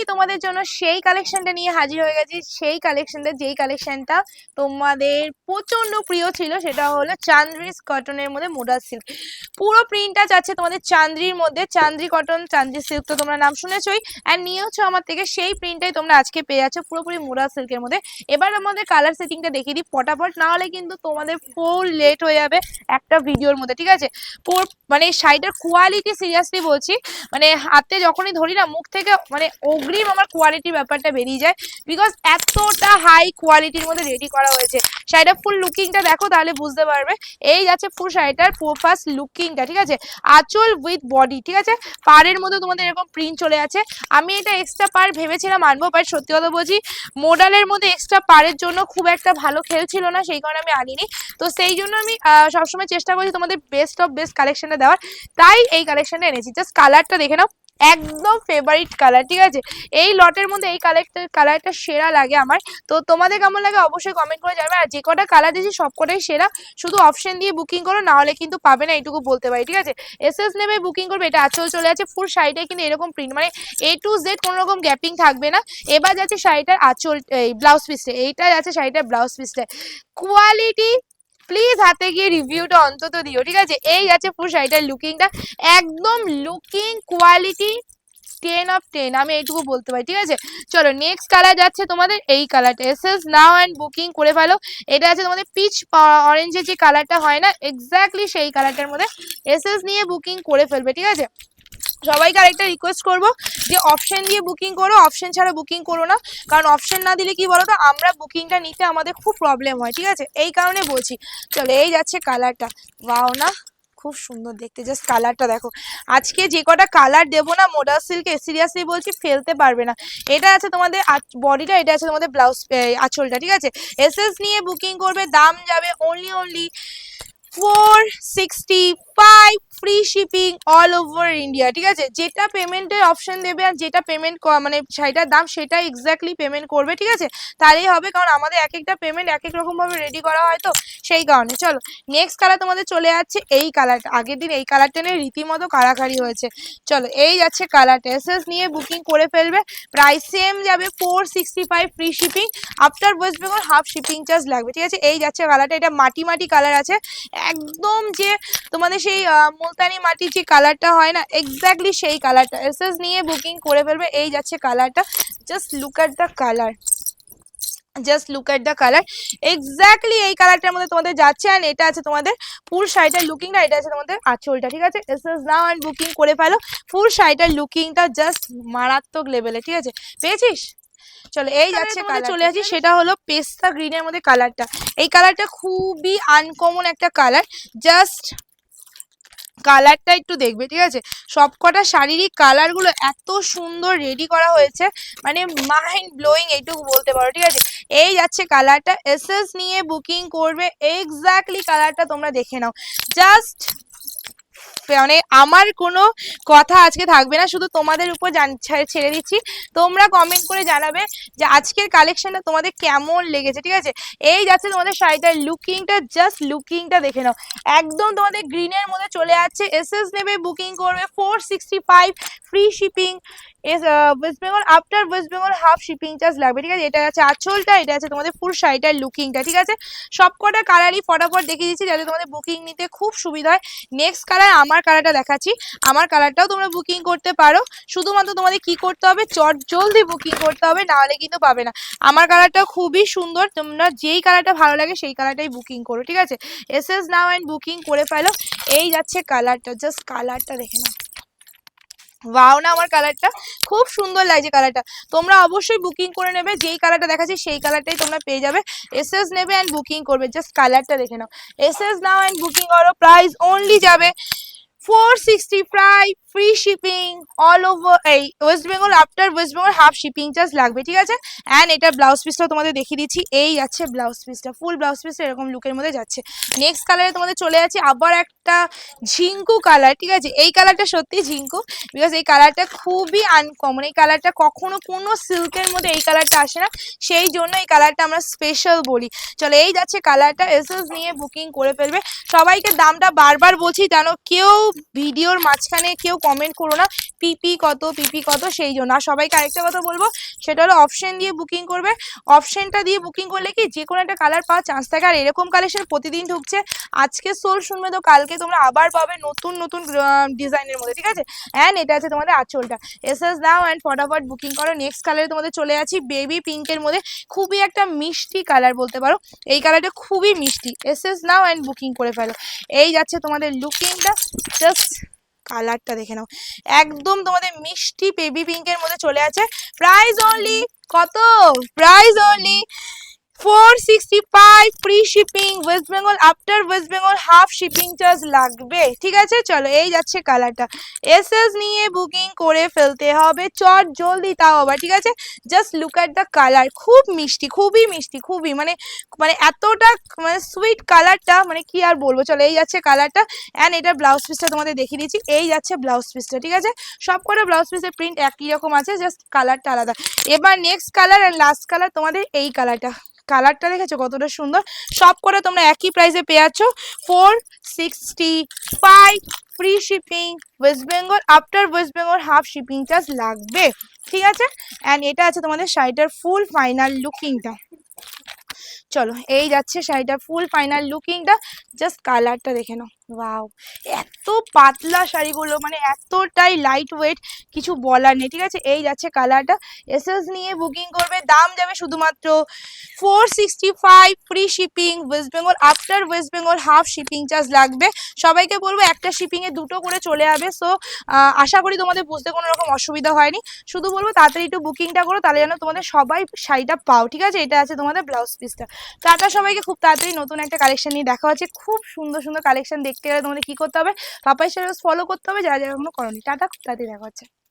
Finally তোমাদের জন্য সেই কালেকশনটা নিয়ে হাজির হয়ে গেছি। সেই কালেকশনটা যেই কালেকশনটা তোমাদের প্রচণ্ড প্রিয় ছিল সেটা হলো চান্দ্রিস কটনের মধ্যে মোডাল সিল্ক পুরো প্রিন্টটা যাচ্ছে তোমাদের চান্দ্রির মধ্যে। চান্দ্রি কটন চান্দ্রি সিল্ক তো তোমরা নাম শুনেছই। অ্যান্ড নিয়েছো আমার থেকে সেই প্রিন্টটাই তোমরা আজকে পেয়ে যাচ্ছ পুরোপুরি মোডাল সিল্কের মধ্যে। এবার আমাদের কালার সেটিংটা দেখিয়ে দিই পটাপট না হলে কিন্তু তোমাদের ফুল লেট হয়ে যাবে একটা ভিডিওর মধ্যে, ঠিক আছে? পুরো মানে শাড়িটার কোয়ালিটি সিরিয়াসলি বলছি। মানে হাতে যখনই ধরি না, মুখ থেকে মানে অগ্রিম আমার কোয়ালিটির ব্যাপারটা বেরিয়ে যায় বিকজ এতটা হাই কোয়ালিটির মধ্যে রেডি করা হয়েছে। শাড়িটা ফুল লুকিংটা দেখো তাহলে বুঝতে পারবে। এই যাচ্ছে ফুল শাড়িটার ফার্স্ট লুকিংটা ঠিক আছে? আঁচল উইথ বডি ঠিক আছে? পাড়ের মধ্যে তোমাদের এরকম প্রিন্ট চলে আছে। আমি এটা এক্সট্রা পার ভেবেছিলাম আনব বাট সত্যি কথা বলছি মোডালের মধ্যে এক্সট্রা পাড়ের জন্য খুব একটা ভালো খেলছিল না, সেই কারণে আমি আনিনি। তো সেই জন্য আমি সবসময় চেষ্টা করছি তোমাদের বেস্ট অফ বেস্ট কালেকশনটা দেওয়ার। তাই এই কালেকশনটা এনেছি। জাস্ট কালারটা দেখে নাও। একদম ফেভারিট কালার ঠিক আছে? এই লটের মধ্যে এই কালারটা কালারটা সেরা লাগে আমার। তো তোমাদের কেমন লাগে অবশ্যই কমেন্ট করে জানাবে। আর যে কটা কালার দিয়েছি সব কটাই সেরা। শুধু অপশন দিয়ে বুকিং করো, না হলে কিন্তু পাবে না, এইটুকু বলতে পারি, ঠিক আছে? এস এস নেবে বুকিং করবে, এটা আচল চলে আছে। ফুল শাড়িটাই কিন্তু এরকম প্রিন্ট মানে এ টু জেড কোনো রকম গ্যাপিং থাকবে না। এবার যাচ্ছে শাড়িটার আচল, এই ব্লাউজ পিসটা এইটা যাচ্ছে শাড়িটার ব্লাউজ পিসটা কোয়ালিটি প্লিজ হাতে গিয়ে রিভিউটা অন্তত দিও, ঠিক আছে? এই আছে ফুল শাড়িটার লুকিংটা একদম looking quality ten of ten আমি এইটুকু বলতে পারি, ঠিক আছে? চলো নেক্সট কালার যাচ্ছে তোমাদের এই কালারটা এস এস নাও অ্যান্ড বুকিং করে ফেলো, এটা আছে তোমাদের পিচ অরেঞ্জের যে কালারটা হয় না এক্স্যাক্টলি সেই কালারটার মধ্যে এস নিয়ে বুকিং করে ফেলবে, ঠিক আছে? সবাইকে আরেকটা রিকোয়েস্ট করব যে অপশন দিয়ে বুকিং করো অপশন ছাড়া বুকিং করো না। কারণ অপশন না দিলে কি বলো তো আমরা বুকিংটা নিতে আমাদের খুব প্রবলেম হয়, ঠিক আছে? এই কারণে বলছি। চলো, এই যাচ্ছে কালারটা ওয়াও না? খুব সুন্দর দেখতে। জাস্ট কালারটা দেখো। আজকে যে কটা কালার দেবো না মোডাল সিল্কে সিরিয়াসলি বলছি, ফেলতে পারবে না। এটা আছে তোমাদের বডিটা এটা আছে তোমাদের ব্লাউজ আঁচলটা, ঠিক আছে? এস নিয়ে বুকিং করবে, দাম যাবে only only four sixty five free shipping all over India ঠিক আছে? যেটা পেমেন্টের অপশন দেবে আর যেটা পেমেন্ট মানে শাড়িটার দাম সেটা এক্স্যাক্টলি পেমেন্ট করবে, ঠিক আছে? তাহলেই হবে কারণ আমাদের এক একটা পেমেন্ট এক এক রকমভাবে রেডি করা হয় তো সেই কারণে। চলো নেক্সট কালার তোমাদের চলে যাচ্ছে এই কালারটা আগের দিন এই কালারটা নিয়ে রীতিমতো কাড়াকাড়ি হয়েছে। চলো, এই যাচ্ছে কালারটা এসএস নিয়ে বুকিং করে ফেলবে। প্রাইস সেম যাবে four sixty five free shipping after West Bengal half shipping charge লাগবে, ঠিক আছে? এই যাচ্ছে কালারটা এটা মাটি মাটি কালার আছে। একদম যে তোমাদের সেই মুলতানি মাটির যে কালারটা হয় না এক্স্যাক্টলি সেই কালারটা এসএস নিয়ে বুকিং করে ফেলবে এই যাচ্ছে কালারটা just look at the colour just look at the colour exactly এই কালারটার মধ্যে তোমাদের যাচ্ছে অ্যান্ড এটা আছে তোমাদের ফুল শাড়িটার লুকিংটা এটা আছে তোমাদের আঁচলটা ঠিক আছে? এস এস নাও অ্যান্ড বুকিং করে ফেলো ফুল শাড়িটার লুকিংটা জাস্ট মারাত্মক লেভেলে ঠিক আছে? পেয়েছিস? চলো এই যাচ্ছে কালার চলে আসি সেটা হলো পেস্তা গ্রিনের মধ্যে কালারটা এই কালারটা খুবই আনকমন একটা কালার জাস্ট কালারটা একটু দেখবে, ঠিক আছে? সব কটা শারীরিক কালারগুলো এত সুন্দর রেডি করা হয়েছে মানে মাইন্ড ব্লোয়িং এইটুকু বলতে পারো, ঠিক আছে? এই যাচ্ছে কালারটা এসএস নিয়ে বুকিং করবে এক্স্যাক্টলি কালারটা তোমরা দেখে নাও। জাস্ট মানে আমার কোনো কথা আজকে থাকবে না, শুধু তোমাদের উপর জান- ছেড়ে দিচ্ছি। তোমরা কমেন্ট করে জানাবে যে আজকের কালেকশনটা তোমাদের কেমন লেগেছে, ঠিক আছে? এই যাচ্ছে তোমাদের শাড়িটার লুকিংটা জাস্ট লুকিংটা দেখে নাও। একদম তোমাদের গ্রিনের মধ্যে চলে যাচ্ছে এসএস নেবে বুকিং করবে four sixty five free shipping S West Bengal after West Bengal half shipping charge লাগবে, ঠিক আছে? এটা আছে আঁচলটা, এটা আছে তোমাদের ফুল শাড়িটার লুকিংটা ঠিক আছে? সবকটা কালারই ফটাফট দেখিয়ে দিচ্ছি, যাতে তোমাদের বুকিং নিতে খুব সুবিধা হয়। নেক্সট কালার আমার কালারটা দেখাচ্ছি। আমার কালারটাও তোমরা বুকিং করতে পারো। শুধুমাত্র তোমাদের কি করতে হবে? চট জলদি বুকিং করতে হবে, নাহলে কিন্তু পাবে না। আমার কালারটা খুবই সুন্দর। তোমরা যেই কালারটা ভালো লাগে, সেই কালারটাই বুকিং করো, ঠিক আছে? এস এস নাও অ্যান্ড বুকিং করে ফেলো। এই যাচ্ছে কালারটা জাস্ট কালারটা দেখে নাও। ওয়াও না, আমার কালারটা খুব সুন্দর লাগছে কালারটা তোমরা অবশ্যই বুকিং করে নেবে, যেই কালারটা দেখাচ্ছি, সেই কালারটাই তোমরা পেয়ে যাবে। এস এস নেবে অ্যান্ড বুকিং করবে জাস্ট কালারটা দেখে নাও। এস এস নাও অ্যান্ড বুকিং করো প্রাইস অনলি যাবে। Four sixty five free shipping all over এই West Bengal after West Bengal half shipping charge লাগবে, ঠিক আছে? অ্যান্ড এটা ব্লাউজ পিসটাও তোমাদের দেখিয়ে দিচ্ছি, এই যাচ্ছে ব্লাউজ পিসটা ফুল ব্লাউজ পিসটা এরকম লুকের মধ্যে যাচ্ছে। নেক্সট কালারে তোমাদের চলে যাচ্ছে আবার একটা ঝিঙ্কু কালার ঠিক আছে? এই কালারটা সত্যি ঝিঙ্কু বিকজ এই কালারটা খুবই আনকমন এই কালারটা কখনো কোনো সিল্কের মধ্যে এই কালারটা আসে না, সেই জন্য এই কালারটা আমরা স্পেশাল বলি। চলো, এই যাচ্ছে কালারটা এসএস নিয়ে বুকিং করে ফেলবে। সবাইকে দামটা বারবার বলছি, যেন কেউ ভিডিওর মাঝখানে, কেউ কমেন্ট করো না পিপি কত পিপি কত, সেই জন্য। আর সবাইকে আরেকটা কথা বলব, সেটা হলো অপশন দিয়ে বুকিং করবে। অপশনটা দিয়ে বুকিং করলে কি, যে কোনো একটা কালার পাওয়ার চান্স থাকে। আর এরকম কালেকশন প্রতিদিন ঢুকছে। আজকে সোল শুনবে তো কালকে তোমরা আবার পাবে নতুন নতুন ডিজাইনের মধ্যে, ঠিক আছে? অ্যান্ড এটা আছে তোমাদের আঁচলটা। এস এস দাও অ্যান্ড ফটাফট বুকিং করো। নেক্সট কালারে তোমাদের চলে আছি বেবি পিঙ্কের মধ্যে। খুবই একটা মিষ্টি কালার বলতে পারো। এই কালারটা খুবই মিষ্টি। এস এস নাও অ্যান্ড বুকিং করে ফেলো। এই যাচ্ছে তোমাদের লুকিংটা জাস্ট কালারটা দেখে নাও। একদম তোমাদের মিষ্টি বেবি পিঙ্কের মধ্যে চলে আছে। প্রাইস অনলি কত? Price only four sixty five free shipping West Bengal after West Bengal half shipping charge লাগবে। ঠিক আছে? চলো, এই যাচ্ছে কালারটা এস এস নিয়ে বুকিং করে ফেলতে হবে। চট জলদি তাও আবার, ঠিক আছে? Just look at the colour খুব মিষ্টি, খুবই মিষ্টি, খুবই। মানে মানে এতটা মানে সুইট কালারটা মানে কি আর বলব? চলো, এই যাচ্ছে কালারটা অ্যান্ড এটা ব্লাউজ পিসটা তোমাদের দেখিয়ে দিচ্ছি। এই যাচ্ছে ব্লাউজ পিসটা ঠিক আছে? সব কটা ব্লাউজ পিসের প্রিন্ট একই রকম আছে জাস্ট কালারটা আলাদা। এবার next colour and last colour তোমাদের এই কালারটা কালারটা দেখেছ কতটা সুন্দর? সব করে তোমরা একই প্রাইসে পেয়ে যাচ্ছ। Four sixty five free shipping West Bengal after West Bengal half shipping charge লাগবে। ঠিক আছে? অ্যান্ড এটা আছে তোমাদের শাড়িটার ফুল ফাইনাল লুকিংটা চলো, এই যাচ্ছে শাড়িটার ফুল ফাইনাল লুকিংটা জাস্ট কালারটা দেখে নাও। ওয়াও এত পাতলা শাড়িগুলো মানে এতটাই লাইট ওয়েট কিছু বলার নেই, ঠিক আছে? এই যাচ্ছে কালারটা এসএস নিয়ে বুকিং করবে, দাম যাবে শুধুমাত্র four sixty five free shipping West Bengal after West Bengal half shipping charge লাগবে। সবাইকে বলব, একটা শিপিংয়ে দুটো করে চলে যাবে সো আশা করি তোমাদের বুঝতে কোনো রকম অসুবিধা হয়নি। শুধু বলব, তাড়াতাড়ি একটু বুকিংটা করো, তাহলে যেন তোমাদের সবাই শাড়িটা পাও, ঠিক আছে? এটা আছে তোমাদের ব্লাউজ পিসটা টাটা সবাইকে, খুব তাড়াতাড়ি নতুন একটা কালেকশন নিয়ে দেখা হচ্ছে। খুব সুন্দর সুন্দর কালেকশন দেখতে গেলে তোমাদের কি করতে হবে? পাপাই চ্যানেল ফলো করতে হবে, যারা যারা এখনও করনি। টাটা তাদের দেখা হচ্ছে।